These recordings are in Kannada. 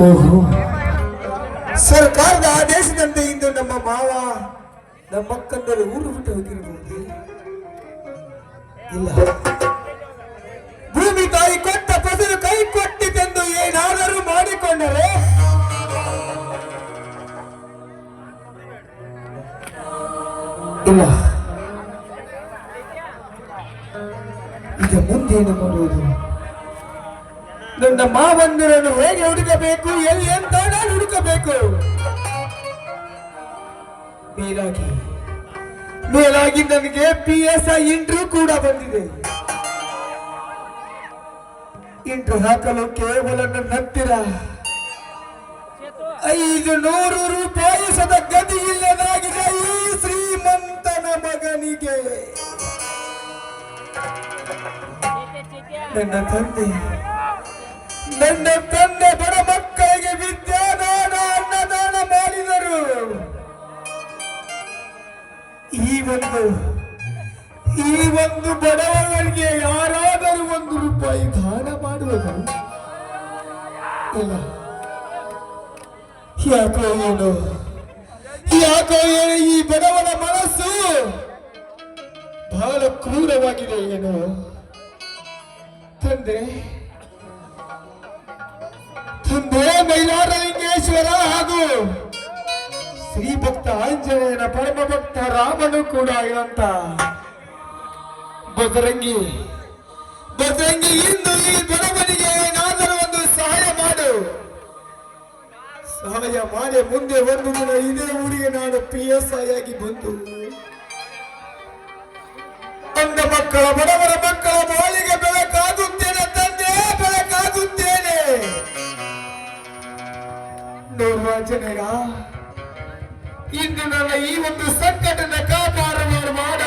ಓಹೋ. ಸರ್ಕಾರದ ಆದೇಶದಂತೆ ಇಂದು ನಮ್ಮ ಮಾವ, ನಮ್ಮ ಅಕ್ಕಂದರು ಊರು ಬಿಟ್ಟು ಹೋಗಿರಬಹುದು ಇಲ್ಲ. ಭೂಮಿ ತಾಯಿ ಕೊಟ್ಟ ಫಸಲು ಕೈ ಕೊಟ್ಟಿತೆಂದು ಏನಾದರೂ ಮಾಡಿಕೊಂಡರೆ? ಇಲ್ಲ. ಈಗ ಮುಂದೇನು ಮಾಡುವುದು? ನನ್ನ ಮಾವಂದಿರನ್ನು ಹೇಗೆ ಹುಡುಕಬೇಕು ಎಲ್ಲಿ ಎಂತ ನಾನು ಹುಡುಕಬೇಕು? ಮೇಲಾಗಿ ಮೇಲಾಗಿ ನನಗೆ ಪಿ ಎಸ್ ಐ ಇಂಟ್ರ್ಯೂ ಕೂಡ ಬಂದಿದೆ. ಇಂಟ್ರೂ ಹಾಕಲು ಕೇವಲ ನನ್ನ ಹತ್ತಿರ. ಐದು ನೂರು ರೂಪಾಯಿ ಸದ ಗತಿ ಇಲ್ಲದಾಗಿದೆ ಈ ಶ್ರೀಮಂತನ ಮಗನಿಗೆ. ನನ್ನ ತಂದೆ ನನ್ನ ತಂದೆ ಬಡ ಮಕ್ಕಳಿಗೆ ವಿದ್ಯಾದಾನ, ಅನ್ನದಾನ ಮಾಡಿದರು. ಈ ಒಂದು ಈ ಒಂದು ಬಡವರಿಗೆ ಯಾರಾದರೂ ಒಂದು ರೂಪಾಯಿ ದಾನ ಮಾಡುವುದು ಇಲ್ಲ. ಯಾಕೋ ಏನು? ಯಾಕೋ ಏನು ಈ ಬಡವನ ಮನಸ್ಸು ಬಹಳ ಕ್ರೂರವಾಗಿದೆ ಏನು? ತಂದೆ ತಂದೆ ಮೈಲಾರಲಿಂಗೇಶ್ವರ ಹಾಗೂ ಶ್ರೀ ಭಕ್ತ ಆಂಜನೇಯನ ಪರಮ ಭಕ್ತ ರಾಮನು ಕೂಡ ಇರಂತ ಬದರಂಗಿ ಬದರಂಗಿ ಇಂದು ಈ ಬೆಳವಣಿಗೆ ಏನಾದರೂ ಒಂದು ಸಹಾಯ ಮಾಡು. ಸಹಾಯ ಮಾಡಿ, ಮುಂದೆ ಒಂದು ದಿನ ಇದೇ ಊರಿಗೆ ನಾನು ಪಿ ಎಸ್ ಐ ಆಗಿ ಬಂದು ಮಕ್ಕಳ, ಬಡವರ ಮಕ್ಕಳ ಬಾಳಿಗೆ ಬೆಳಕಾಗುತ್ತೇನೆ. ಜನರ ಇಂದು ನನ್ನ ಈ ಒಂದು ಸಂಕಟದ ಕಾಪಾಡುವ ಮಾಡ.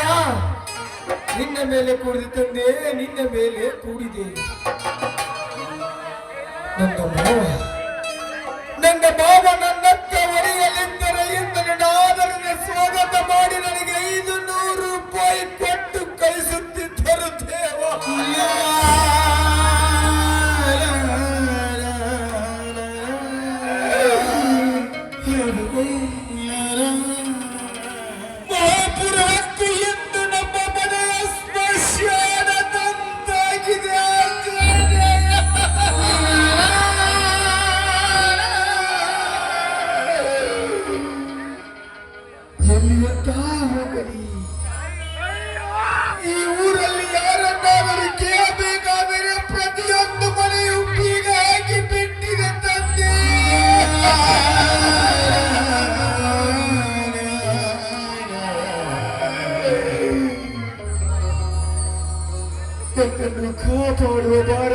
ನಿನ್ನ ಮೇಲೆ ಕೂಡಿದೆ ತಂದೆ, ನಿನ್ನ ಮೇಲೆ ಕೂಡಿದೆ. ನನ್ನ ಮಾವ ನನ್ನ ಮಾವ ನನ್ನತ್ತ ಒಡೆಯಲಿದ್ದರೆ ಆದರಣ ಸ್ವಾಗತ ಮಾಡಿ ನನಗೆ ಐದು ನೂರು ರೂಪಾಯಿ ಕೊಟ್ಟು ಕಳಿಸುತ್ತಿದ್ದರು ದೇವ. ಈ ಊರಲ್ಲಿ ಯಾರನ್ನಾದರೂ ಕೇಳಬೇಕಾದರೆ ಪ್ರತಿಯೊಂದು ಮನೆಯು ಬೀಗ ಹಾಕಿ ಬಿಟ್ಟಿದೆ ತಂದೆ. ಕಾಪಾಡುವ ಬಾರ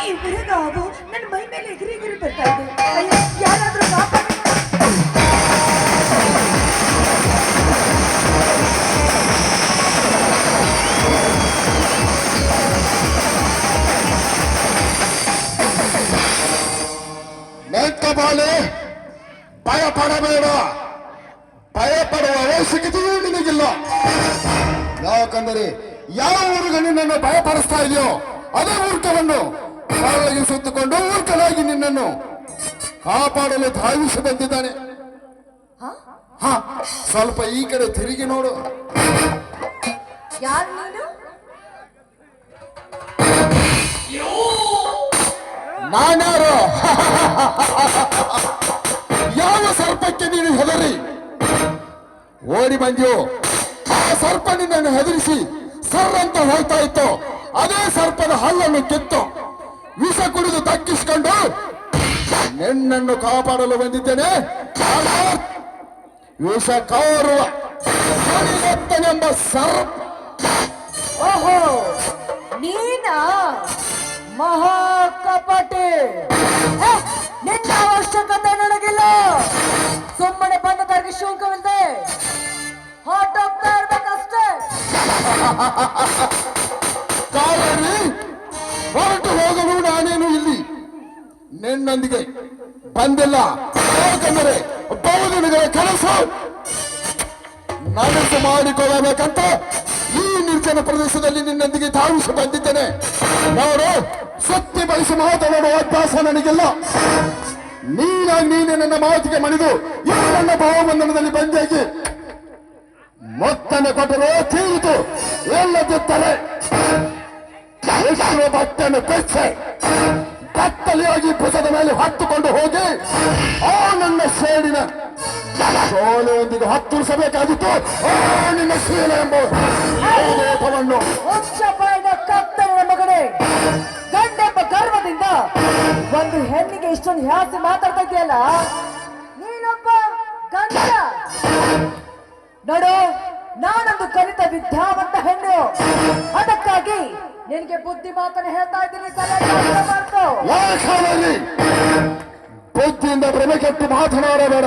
ಈ ವಿರಗ ಹಾವು ನನ್ನ ಮೈ ಮೇಲೆ ಎಗರಿ ಎಗರಿ ಬರ್ತಾ ಇದೆ. ಅಯ್ಯೋ, ಯಾರಾದ್ರೂ ಕಾಪಾಡು ಮೆಕ್ಕಬಾಲೆ ಭಯ ಪಡಬೇಡ. ಭಯ ಪಡುವ ಅವಶ್ಯಕತೆಯೂ ನಿನಗಿಲ್ಲ ಯಾಕಂದರೆ ಯಾವ ಊರುಗಳನ್ನು ನನ್ನ ಭಯ ಭಯಪಡಿಸ್ತಾ ಇದೆಯೋ ಅದೇ ಊರ್ಕವನ್ನು ಕಾಲಲ್ಲಿ ಸುತ್ತಕೊಂಡು ಊರ್ಕಲಾಗಿ ನಿನ್ನನ್ನು ಕಾಪಾಡಲು ಧಾವಿಸಿ ಬಂದಿದ್ದಾನೆ. ಹಾ? ಹ ಸ್ವಲ್ಪ ಈ ಕಡೆ ತಿರುಗಿ ನೋಡು. ಯಾರು ನೀನು? ನಾನ್ಯಾರು ಯಾವ ಸರ್ಪಕ್ಕೆ ನೀನು ಹೆದರಿ? ಓಡಿ ಬಂದ್ಯೋ ಆ ಸರ್ಪ ನಿನ್ನನ್ನು ಹೆದರಿಸಿ ಸರ್ ಅಂತ ಹೋಗ್ತಾ ಇತ್ತು. ಅದೇ ಸರ್ಪದ ಹಲ್ಲನ್ನು ಕಿತ್ತು. ವಿಷ ಕುಡಿದು ದಕ್ಕಿಸಿಕೊಂಡು ನಿನ್ನನ್ನು ಕಾಪಾಡಲು ಬಂದಿದ್ದೇನೆ. ವಿಷ ಕಾರುವ ಎಂಬ ಸರ್ಪ. ಓಹೋ ನೀನ ಮಹಾ ಕಪಟಿ ನಿನ್ನ ಅವಶ್ಯಕತೆ ನನಗಿಲ್ಲ. ಸುಮ್ಮನೆ ಬಂದದವರಿಗೆ ಶುಲ್ಕವಿಲ್ಲದೆ ಹೊರಟೋಗ್ತಾ ಇರ್ಬೇಕಷ್ಟೇ ಕಾಲಲ್ಲಿ ಹೊರಟು ಹೋಗಲು ನಾನೇನು ಇಲ್ಲಿ? ನಿನ್ನೊಂದಿಗೆ ಬಂದಿಲ್ಲ. ಯಾಕಂದರೆ ಬಹುದಿನಗಳ ಕೆಲಸ ನನಸು ಮಾಡಿಕೊಳ್ಳಬೇಕಂತ ಈ ನಿರ್ಜನ ಪ್ರದೇಶದಲ್ಲಿ ನಿನ್ನೊಂದಿಗೆ ಧಾವಿಸಿ ಬಂದಿದ್ದೇನೆ. ನೋಡು, ಸತ್ಯ ಬಳಸಿ ಮಾತನಾಡುವ ಅಭ್ಯಾಸ ನನಗಿಲ್ಲ. ನೀನ ನೀನೆ ನನ್ನ ಮಾತಿಗೆ ಮಣಿದು ಈ ನನ್ನ ಭಾವಬಂಧನದಲ್ಲಿ ಬಂದಾಗಿ ಮೊತ್ತನ್ನು ಕೊಟ್ಟರೆ ತೀರಿತು. ಎಲ್ಲದಿದ್ದರೆ ಎಷ್ಟು ಬಟ್ಟೆಯನ್ನು ಕೊಚ್ಚೆ. ಕತ್ತಲೆಯಾಗಿ ಪುಸದ ಮೇಲೆ ಹತ್ತುಕೊಂಡು ಹೋಗಿ ಆ ನನ್ನ ಸೇಡಿನ ಸೋಲೆಯೊಂದಿಗೆ ಹತ್ತು ಆ ನಿನ್ನ ಶೀಲ ಎಂಬ ದೇಹವನ್ನು ಉಚ್ಚ ಬಾಯಿನ ಕತ್ತಲಿನ ಮಗನೇ, ಗಂಡೆಂಬ ಗರ್ವದಿಂದ ಒಂದು ಹೆಣ್ಣಿಗೆ ಇಷ್ಟೊಂದು ಹ್ಯಾಸಿ ಮಾತಾಡ್ತಾ ನೀನೊಬ್ಬ ನೋಡು, ನಾನೊಂದು ಕಲಿತ ವಿದ್ಯಾವಂತ ಹೆಣ್ಣು. ಅದಕ್ಕಾಗಿ ನಿನಗೆ ಬುದ್ಧಿ ಮಾತನ್ನು ಹೇಳ್ತಾ ಇದ್ದೀನಿ ಬುದ್ಧಿಯಿಂದ ಭ್ರಮೆ ಕೆಟ್ಟು ಮಾತನಾಡಬೇಡ.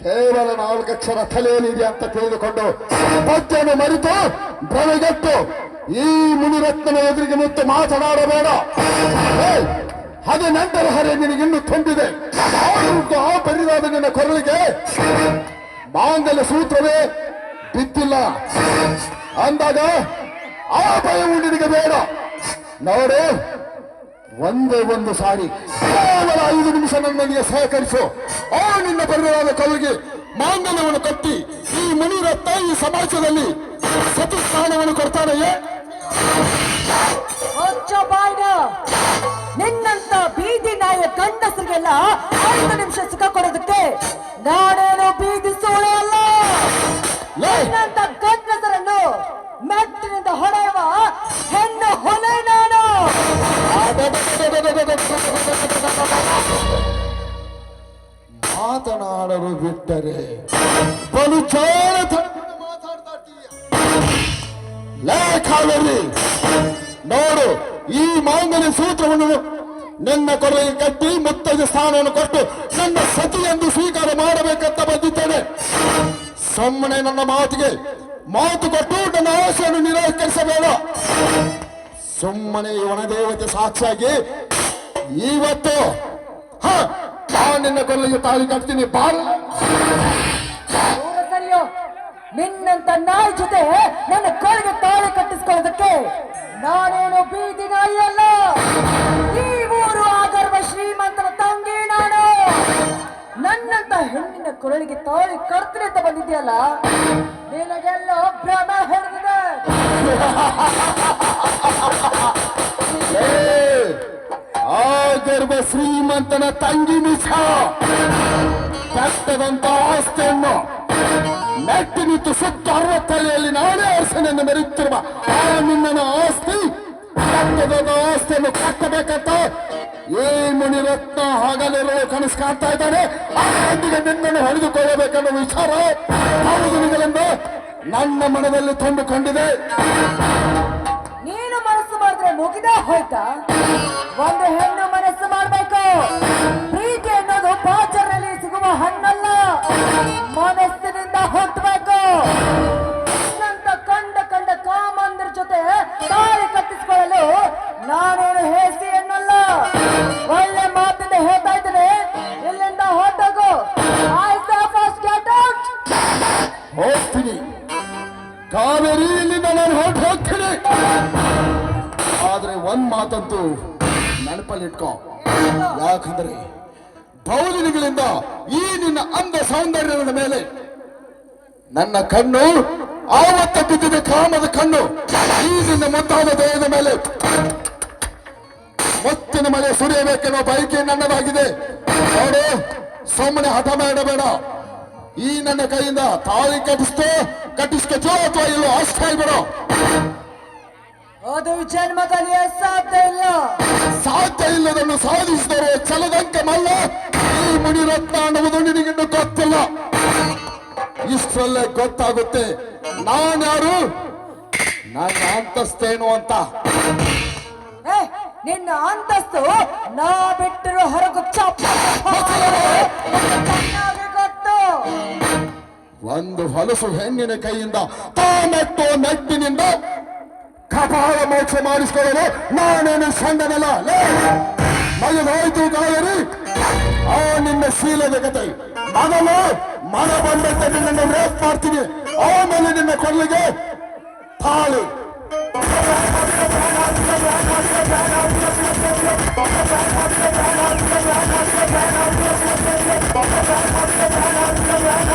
ಕೇವಲ ನಾಲ್ಕಕ್ಷರ ತಲೆಯಲ್ಲಿದೆ ಅಂತ ತಿಳಿದುಕೊಂಡು ಬುದ್ಧಿಯನ್ನು ಮರೆತು ಭ್ರಮೆಗೆಟ್ಟು ಈ ಮುನಿರತ್ನ ಎದುರಿಗೆ ನಿಂತು ಮಾತನಾಡಬೇಡ. ಅದೇ ನಂತರ ಹರೇ ನಿನಗೆ ಇನ್ನು ತುಂಬಿದೆ. ಆ ಪರಿವಾದ ನಿನ್ನ ಕೊರಳಿಗೆ ಮಾಂಗಲ್ಯ ಸೂತ್ರವೇ ಬಿದ್ದಿಲ್ಲ. ಅಂದಾಗ ಆ ಭಯವು ನಿನಗೆ ಬೇಡ. ನೋಡು ಒಂದೇ ಒಂದು ಸಾರಿ ಕೇವಲ ಐದು ನಿಮಿಷ ನನ್ನೊಂದಿಗೆ ಸಹಕರಿಸು. ಆ ನಿನ್ನ ಬರಲಾದ ಕವಿಗೆ ಮಾಂಗಲ್ಯವನ್ನು ಕಟ್ಟಿ ಈ ಮುನಿರ ಈ ಸಮಾಜದಲ್ಲಿ ಸತಿಸ್ಥಾನವನ್ನು ಕೊಡ್ತಾನೆಯೇ? ಉಚ್ಚ ಬಾಯಿನ ನಿನ್ನಂತ ಬೀದಿ ನಾಯ ಗಂಡಸರಿಗೆಲ್ಲ ಐದು ನಿಮಿಷ ಸುಖ ಕೊಡೋದಕ್ಕೆ ನಾನೇನು ಬೀದಿ ಸೋಳೆ ಅಲ್ಲ? ನಿನ್ನಂತ ಗಂಡಸರನ್ನು ಮೆಟ್ಟಿನಿಂದ ಹೊಡೆಯುವ ಹೆಣ್ಣು ಹೊಲೆ ನಾನು ಮಾತನಾಡಲು ಬಿಟ್ಟರೆ ಬಲು ತಣ್ಣ ಮಾತಾಡ್ತಾಡ್ತೀಯ. ಲೇಖಾವರಿ ನೋಡು, ಈ ಮಾಂಗಲ್ಯ ಸೂತ್ರವನ್ನು ನನ್ನ ಕೊರಳಿಗೆ ಕಟ್ಟಿ ಮುತ್ತೈದು ಸ್ಥಾನವನ್ನು ಕೊಟ್ಟು ನನ್ನ ಎಂದು ಸ್ವೀಕಾರ ಮಾಡಬೇಕಂತ ಬಂದಿದ್ದೇನೆ ಸುಮ್ಮನೆ ನನ್ನ ಮಾತಿಗೆ ಮಾತು ಕೊಟ್ಟು ನನ್ನ ಆಸೆಯನ್ನು ನಿರಾಕರಿಸಬೇಡ. ಸುಮ್ಮನೆ ಇವನ ದೇವತೆ ಸಾಕ್ಷಿಯಾಗಿ ಇವತ್ತು ನಿನ್ನ ಕೊಲ್ಲಿಗೆ ತಾಯಿ ಕಟ್ತೀನಿ ಬಾಲ್ ನಿನ್ನಂತ ನಾಯಿ ಜೊತೆ ನನ್ನ ಕೊಳಗೆ ತಾಳಿ ಕಟ್ಟಿಸ್ಕೊಳ್ಳೋದಕ್ಕೆ ನಾನೇನು ಬೀದಿ ನಾಯಿ ಅಲ್ಲ ಈ ಊರು ಆಗರ್ವ ಶ್ರೀಮಂತನ ನನ್ನಂತ ಹೆಣ್ಣಿನ ಕೊರಳಿಗೆ ತಾಳಿ ಕರ್ತನೆ ಅಂತ ಬಂದಿದ್ಯಲ್ಲ ನಿನಗೆಲ್ಲ ಭ್ರಮ ಆ ಗರ್ಭ ಶ್ರೀಮಂತನ ತಂಗಿ ನಿಜ ಕಟ್ಟದಂತ ಆಸ್ತಿಯನ್ನು ನೆಟ್ಟಿ ನಿಂತು ಸುತ್ತ ತಲೆಯಲ್ಲಿ ನಾನೇ ಅರಸನನ್ನು ಮೆರೆಯುತ್ತಿರುವ ಆ ನಿನ್ನನ ಆಸ್ತಿ ಕಟ್ಟದಂತ ಆಸ್ತಿಯನ್ನು ಕಟ್ಟಬೇಕಂತ ಈ ಮುನಿರತ್ನ ಹಗಲಿರಲು ಕನಸು ಕಾಣ್ತಾ ಇದ್ದಾನೆ. ಅದರೊಂದಿಗೆ ನಿನ್ನನ್ನು ಹೊಡೆದುಕೊಳ್ಳಬೇಕೆನ್ನುವ ವಿಚಾರ. ಹೌದು ನನ್ನ ಮನದಲ್ಲಿ ತಂದುಕೊಂಡಿದೆ. ನೀನು ಮನಸ್ಸು ಮಾಡಿದ್ರೆ ಮುಗಿದ ಹೋಯ್ತಾ? ಒಂದು ಹೆಣ್ಣು ಮನಸ್ಸು ಮಾಡ್ಬೇಕು. ಬಹುದಿನಗಳಿಂದ ಈ ನಿನ್ನ ಅಂದ ಸೌಂದರ್ಯದ ಮೇಲೆ ನನ್ನ ಕಣ್ಣು ಆವತ್ತ ಬಿದ್ದಿದೆ, ಕಾಮದ ಕಣ್ಣು ಈ ನಿನ್ನ ಮುಂತಾದ ದೇಹದ ಮೇಲೆ. ಮತ್ತಿನ ಮಳೆ ಸುರಿಯಬೇಕೆನ್ನೋ ಬಯಕೆ ನನ್ನದಾಗಿದೆ. ನೋಡು, ಸುಮ್ಮನೆ ಹಠ ಮಾಡಬೇಡ. ಈ ನನ್ನ ಕೈಯಿಂದ ತಾಳಿ ಕಟ್ಟಿಸ್ತೋ ಕಟ್ಟಿಸ್ಕೊಚೋ ಅಥವಾ ಇಲ್ಲೋ ಅಷ್ಟಾಗಿ ಬಿಡು ಅದು ಜನ್ಮದಲ್ಲಿ ಸಾಧ್ಯ ಇಲ್ಲ. ಸಾಧ್ಯ ಇಲ್ಲದನ್ನು ಸಾಧಿಸಿದರೆ ಛಲದಂಕ ಮಲ್ಲ. ಈ ಮುನಿರತ್ನ ಅನ್ನುವುದು ನಿನಗಿನ್ನು ಗೊತ್ತಿಲ್ಲ. ಇಷ್ಟರಲ್ಲೇ ಗೊತ್ತಾಗುತ್ತೆ. ನಾನ್ಯಾರು ನನ್ನ ಅಂತಸ್ತೇನು ಅಂತ? ಏ ನಿನ್ನ ಅಂತಸ್ತು ನಾ ಬಿಟ್ಟಿರೋ ಹೊರಗು ಚಪ್ಪ ಚೆನ್ನಾಗಿ ಗೊತ್ತು. ಒಂದು ಹೊಲಸು ಹೆಣ್ಣಿನ ಕೈಯಿಂದ ತಾನೆಟ್ಟೋ ನೆಟ್ಟಿನಿಂದ ಕಪಾಳ ಮೋಕ್ಷ ಮಾಡಿಸಿಕೊಳ್ಳಲು ನಾನೇನು ಸಣ್ಣನಲ್ಲ ಮಗನಾಯ್ತು ಕಾಯರಿ ಆ, ನಿನ್ನ ಶೀಲದ ಕತೆ ಮೊದಲು ಮನ ಬಂದಂತೆ ನಿನ್ನನ್ನು ರೇಪ್ ಮಾಡ್ತೀನಿ. ಆಮೇಲೆ ನಿನ್ನ ಕೊಲ್ಲಿಗೆ ತಾಳಿ. Bye.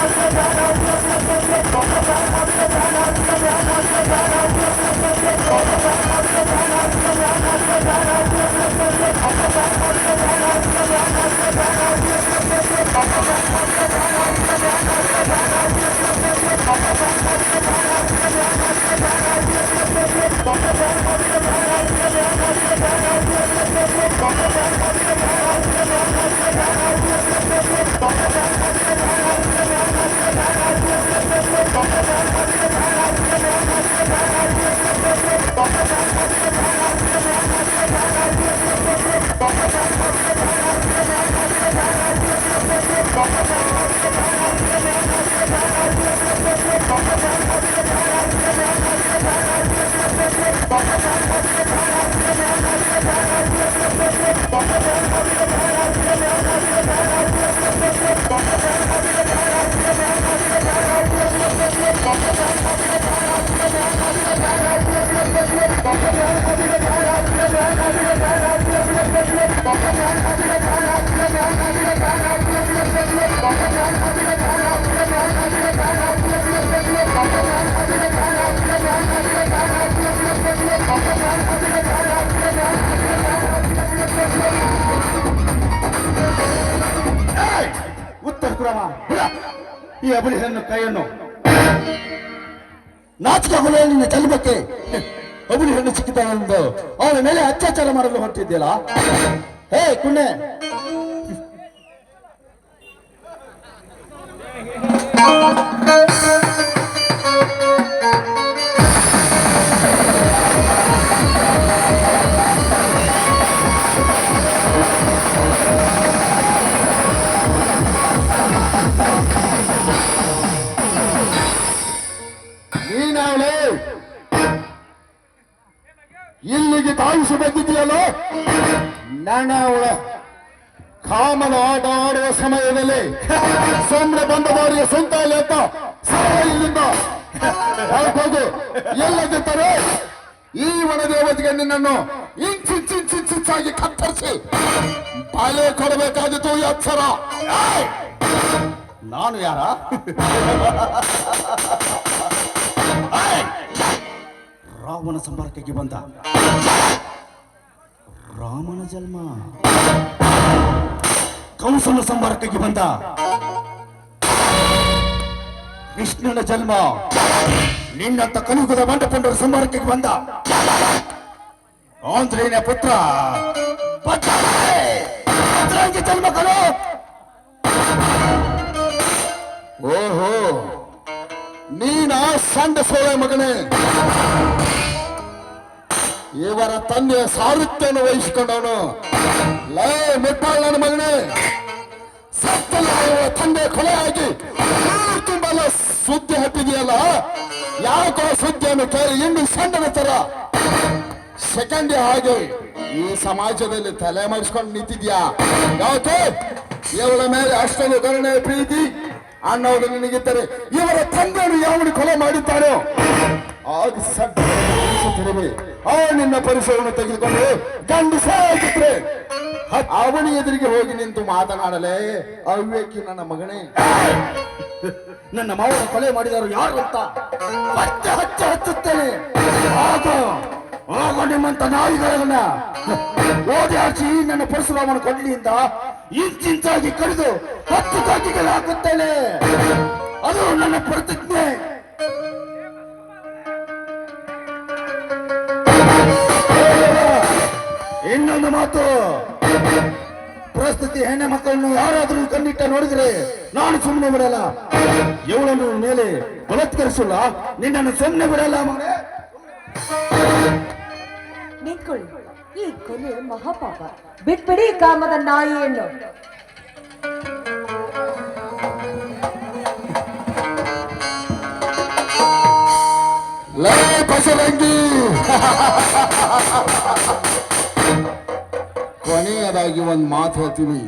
ಈ ಅಬಲಿ ಹೆಣ್ಣು ಕೈಯನ್ನು ನಾಚಿಕೆ ನಿನ್ನ ಜನ್ಮಕ್ಕೆ ಅಬುಲಿ ಹೆಣ್ಣು ಸಿಕ್ಕಿದ್ದಾನೆಂದು ಅವನ ಮೇಲೆ ಅತ್ಯಾಚಾರ ಮಾಡಲು ಹೊರಟಿದ್ದೀಯಲ್ಲ? ಹೇ ಕುಣ್ಣೆ ಇಲ್ಲಿಗೆ ತಾಯಿಸಿ ಬಂದಿದೆಯಲ್ಲ ಅವಳ ಕಾಮನ ಆಟ ಆಡುವ ಸಮಯದಲ್ಲಿ ಸುಮ್ಮನೆ ಬಂದ ಬಾರಿಯ ಸ್ವಂತ ಅಂತ ಇಲ್ಲಿಂದ. ಹೇಳ್ಬೋದು ಎಲ್ಲದಿದ್ದರೆ ಈ ವನದೇವತೆಗೆ ನಿನ್ನನ್ನು ಇಂಚಿಂಚಿಂಚಿಂಚಾಗಿ ಕತ್ತರಿಸಿ ಬಾಲೆ ಕೊಡಬೇಕಾದಿತ್ತು ಈ ಅಕ್ಷರ! ನಾನು ಯಾರ? ರಾವಣ ಸಂಪರ್ಕಕ್ಕೆ ಬಂದ. ರಾಮನ ಜನ್ಮ. ಕಂಸನ ಸಂಪರ್ಕಕ್ಕೆ ಬಂದ. ವಿಷ್ಣುನ ಜನ್ಮ. ನಿನ್ನಂತ ಕಲಿಯುಗದ ಮಂಟಪಂಡರ ಸಂಪರ್ಕಕ್ಕೆ ಬಂದ. ಆಂಧ್ರೇನ ಪುತ್ರ. ಜನ್ಮ ಕಲು ಓಹೋ, ನೀನಾ ಸಂಡ ಸೋಳೆ ಮಗನೇ. ಇವರ ತಂದೆಯ ಸಾರಥ್ಯವನ್ನು ವಹಿಸಿಕೊಂಡವನು. ಲೇ, ಮುಟ್ಟಾಳ ನನ್ನ ಮಗನೇ. ಸತ್ತಲ್ಲ ತಂದೆ ಕೊಲೆ ಆಗಿ ತುಂಬಲ್ಲ ಸುದ್ದಿ ಹತ್ತಿದೆಯಲ್ಲ ಯಾಕೋ ಸುದ್ದಿಯನ್ನು ಕೇಳಿ ಇನ್ನು ಸಣ್ಣನ ತರ ಸೆಕೆಂಡ್ ಹಾಗೆ ಈ ಸಮಾಜದಲ್ಲಿ ತಲೆ ಮಾಡಿಸ್ಕೊಂಡು ನಿಂತಿದ್ಯಾ? ಯಾಕೆ? ಇವಳ ಮೇಲೆ ಅಷ್ಟೊಂದು ಕರುಣೆ ಪ್ರೀತಿ ಅಣ್ಣವರು ನಿನಗಿದ್ದರೆ ಇವರ ತಂದೆಯನ್ನು ಯಾವನು ಕೊಲೆ ಮಾಡಿದ್ದಾರೋ? ಆಗ ತಿರುಗಿ ಆ ನಿನ್ನ ಪರಿಸರವನ್ನು ತೆಗೆದುಕೊಂಡು ಗಂಡಸಾಗಿದ್ರೆ ಅವನ ಎದುರಿಗೆ ಹೋಗಿ ನಿಂತು ಮಾತನಾಡಲೇ ಅವೇಕಿ ನನ್ನ ಮಗನೇ. ನನ್ನ ಮಾವನ ಕೊಲೆ ಮಾಡಿದವರು ಯಾರು ಅಂತ ಹಚ್ಚ ಹಚ್ಚ ಹಚ್ಚುತ್ತೇನೆ. ಆಗ ನಿಮ್ಮಂತ ನಾಯಿಗಳನ್ನ ಓದಿ ಹಚ್ಚಿ ನನ್ನ ಪರಶುರಾಮನ ಕೊಡ್ಲಿಯಿಂದ ಇಂಚಿಂಚಾಗಿ ಕಡಿದು ಹತ್ತು ಕಾಟಿಗೆ ಹಾಕುತ್ತೇನೆ ಅದು ನನ್ನ ಪ್ರತಿಜ್ಞೆ. ಇನ್ನೊಂದು ಮಾತು. ಪ್ರಸ್ತುತಿ ಹೆಣ್ಣೆ ಮಕ್ಕಳನ್ನು ಯಾರಾದರೂ ಕಣ್ಣಿಟ್ಟ ನೋಡಿದ್ರೆ ನಾನು ಸುಮ್ಮನೆ ಬಿಡಲ್ಲ. ಇವಳನ್ನು ಮೇಲೆ ಬಲತ್ಕರಿಸಲ್ಲ. ನಿನ್ನನ್ನು ಸುಮ್ಮನೆ ಬಿಡಲ್ಲ ಮಗನೇ. ನಿಂತ್ಕೊಳ್ಳಿ. ಈ ಕೊಲೆ ಮಹಾಪಾಪ. ಬಿಟ್ಬಿಡಿ ಕಾಮದ ನಾಯಿಯನ್ನು. ಲೇ ಬಸರಂಗಿ ಕೊನೆಯದಾಗಿ ಒಂದು ಮಾತು ಹೇಳ್ತೀನಿ.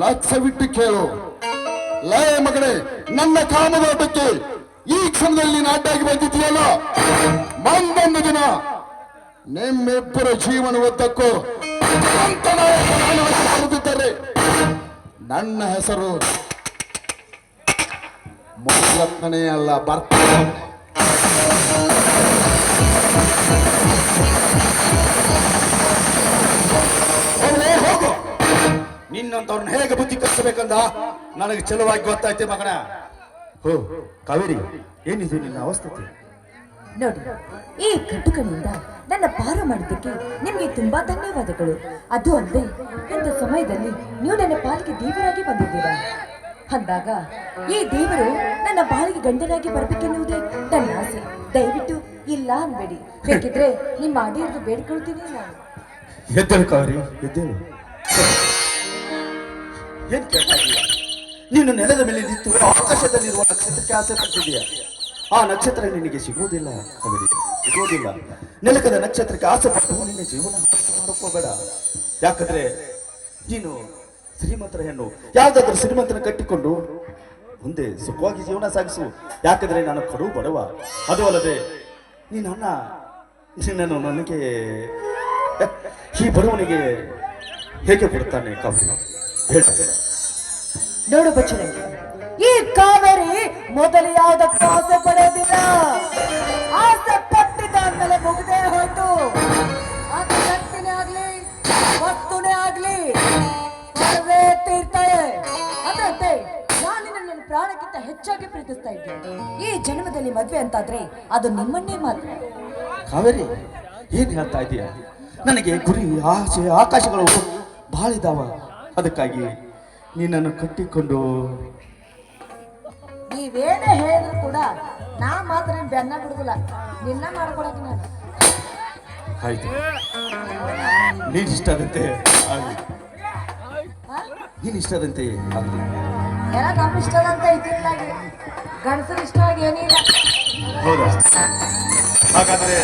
ಲಕ್ಷವಿಟ್ಟು ಕೇಳು. ಲಯ ಮಗಳೇ ನನ್ನ ಕಾಮದೋಟಕ್ಕೆ ಈ ಕ್ಷಣದಲ್ಲಿ ಅಡ್ಡಾಗಿ ಬಂದಿದ್ದೀಯಲ್ಲ? ಮಂದೊಂದು ದಿನ ನಿಮ್ಮಿಬ್ಬರ ಜೀವನ ಉದ್ದಕ್ಕೂ ನನ್ನ ಹೆಸರು ಮೊದಲನೇ ಅಲ್ಲ ಬರ್ತಾನೆ ಹೋಗ್ಲೇ ಹೋಗು ನಿನ್ನಂತವ್ರನ್ನ ಹೇಗೆ ಬುದ್ಧಿ ಕಲಿಸಬೇಕಂದ ನನಗೆ ಚಲುವಾಗಿ ಗೊತ್ತಾಯ್ತೆ ಮಗನ? ಹೋ ಕಾವೇರಿ ಏನಿದು ನಿನ್ನ ಅವಸ್ಥಿತಿ? ನೋಡಿ ಈ ಕಟುಕನಿಂದ ನನ್ನ ಪಾರ ಮಾಡಿದ್ದಕ್ಕೆ ನಿಮಗೆ ತುಂಬಾ ಧನ್ಯವಾದಗಳು. ಅದು ಅಲ್ಲದೆ ಇಂಥ ಸಮಯದಲ್ಲಿ ನೀವು ನನ್ನ ಪಾಲಿಗೆ ದೇವರಾಗಿ ಬಂದಿದ್ದೀರಾ? ಅಂದಾಗ ಈ ದೇವರು ನನ್ನ ಬಾಳಿಗೆ ಗಂಡನಾಗಿ ಬರಬೇಕೆನ್ನುವುದೇ ನನ್ನ ಆಸೆ. ದಯವಿಟ್ಟು ಇಲ್ಲ ಅನ್ಬೇಡಿ. ಬೇಕಿದ್ರೆ ನಿಮ್ಮ ಅಡಿಯರ್ದು ಬೇಡ್ಕೊಳ್ತೀನಿ ನಾನು. ಎದ್ದೇಳು ಕಾವೇರಿ ಎದ್ದೇಳು. ಏನ್ ಕೇಳ್ತಾ ಇದೆಯಾ ನೀನು ನೆಲದ ಮೇಲೆ ನಿಂತು ಆಕಾಶದಲ್ಲಿರುವ ನಕ್ಷತ್ರಕ್ಕೆ ಆಸೆ ಪಡ್ತಿದೆಯಾ ಆ ನಕ್ಷತ್ರ ನಿನಗೆ ಸಿಗುವುದಿಲ್ಲ ಸಿಗುವುದಿಲ್ಲ. ನೆಲಕದ ನಕ್ಷತ್ರಕ್ಕೆ ಆಸೆ ಪಟ್ಟು ನಿನ್ನ ಜೀವನ ಮಾಡ್ಕೋಬೇಡ. ಯಾಕಂದ್ರೆ ನೀನು ಶ್ರೀಮಂತರ ಹೆಣ್ಣು ಯಾವ್ದಾದ್ರೂ ಶ್ರೀಮಂತನ ಕಟ್ಟಿಕೊಂಡು ಮುಂದೆ ಸುಖವಾಗಿ ಜೀವನ ಸಾಗಿಸು. ಯಾಕಂದ್ರೆ ನಾನು ಕಡು ಬಡವ. ಅದು ಅಲ್ಲದೆ ನೀನು ಅಣ್ಣ ನಿನ್ನನ್ನು ನನಗೆ, ಈ ಬಡವನಿಗೆ ಹೇಗೆ ಕೊಡ್ತಾನೆ ಕಾವೇರಿ? ನೋಡು ಬಚ್ಚನೆ ಈ ಕಾವೇರಿ ಮೊದಲು ಯಾವುದಕ್ಕೂ ಆಸೆ ಪಡೆಯೋದಿಲ್ಲ ಆಸೆ ಪಟ್ಟಿದ್ದಾದ್ಮೇಲೆ ಮುಗದೆ ಹೋಯ್ತು. ಆಗ್ಲಿ, ವಸ್ತುನೇ ಆಗ್ಲಿ ತೀರ್ತಾಳೆ ಅದಂತೆ ನಾನು ನನ್ನ ಪ್ರಾಣಕ್ಕಿಂತ ಹೆಚ್ಚಾಗಿ ಪ್ರೀತಿಸ್ತಾ ಇದ್ದೆ. ಈ ಜನ್ಮದಲ್ಲಿ ಮದ್ವೆ ಅಂತಾದ್ರೆ ಅದು ನಿಮ್ಮನ್ನೇ ಮಾತ್ರ. ಕಾವೇರಿ, ಏನ್ ಹೇಳ್ತಾ ಇದೀಯ? ನನಗೆ ಗುರಿ, ಆಸೆ, ಆಕಾಶಗಳು ಬಹಳ ಇದಾವ ಅದಕ್ಕಾಗಿ ನೀನನ್ನು ಕಟ್ಟಿಕೊಂಡು ನೀವೇನೇ ಹೇಳಿದ್ರು ಕೂಡ ನಾ ಮಾತ್ರ ಬೆನ್ನ ಬಿಡುದಿಲ್ಲ. ನಿನ್ನ ಮಾಡ್ಕೊಳಕ್ ನಾನು. ಆಯ್ತು. ನೀನ್ ಇಷ್ಟದಂತೆ ಆದಂತೆ ಹಾ? ನೀನ್ ಇಷ್ಟದಂತೆ ಆಗ್ಲಿ. ಎಲ್ಲ ನಮ್ಮ ಇಷ್ಟದಂತ ಇದ್ದಿಲ್ಲಾಗಿ ಗಂಡಸರು ಇಷ್ಟ ಆಗಿ ಏನಿಲ್ಲ ಹೌದಾ? ಹಾಗಾದ್ರೆ